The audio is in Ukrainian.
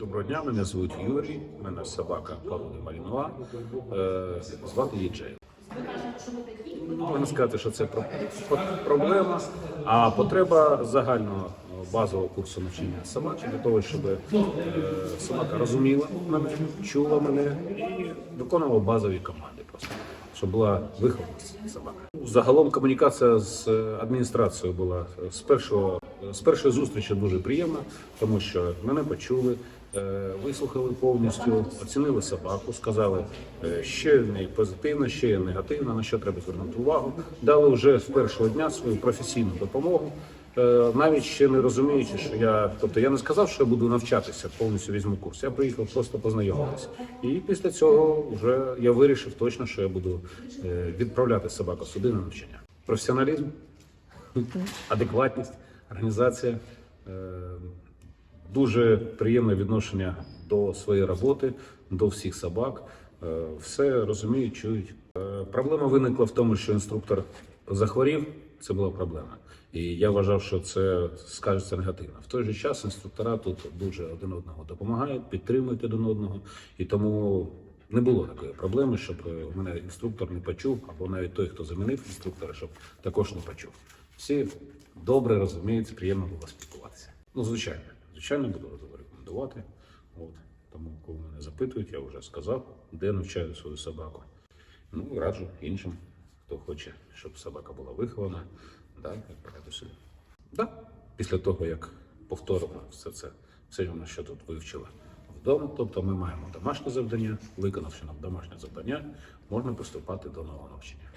Доброго дня, мене звуть Юрій, мене собака породи Малінуа, е, звати її Джей. Можна сказати, що це про- про- проблема, а потреба загального базового курсу навчання собаки для того, щоб е, собака розуміла мене, чула мене і виконувала базові команди просто. Щоб була вихована собака. Загалом комунікація з е, адміністрацією була з першого з першої зустрічі дуже приємна, тому що мене почули, е, вислухали повністю, оцінили собаку, сказали, е, що в неї позитивно, що є негативно, на що треба звернути увагу. Дали вже з першого дня свою професійну допомогу. Е, Навіть ще не розуміючи, що я, тобто я не сказав, що я буду навчатися, повністю візьму курс. Я приїхав просто познайомитися. І після цього вже я вирішив точно, що я буду е, відправляти собаку сюди на навчання. Професіоналізм, адекватність, організація, е, дуже приємне відношення до своєї роботи, до всіх собак. Е, Все розуміють, чують. Е, Проблема виникла в тому, що інструктор захворів. Це була проблема. І я вважав, що це скажеться негативно. В той же час інструктора тут дуже один одного допомагають, підтримують один одного. І тому не було такої проблеми, щоб мене інструктор не почув, або навіть той, хто замінив інструктора, щоб також не почув. Всі добре розуміють, приємно було спілкуватися. Ну, звичайно, звичайно, буду рекомендувати. От. Запитують, я вже сказав, де навчаю свою собаку. Ну, раджу іншим, хто хоче, щоб собака була вихована, да, відправляти сюди. Да. Після того, як повторимо все це, все, воно, що тут вивчила вдома, тобто ми маємо домашнє завдання, виконавши нам домашнє завдання, можна приступати до нового навчання.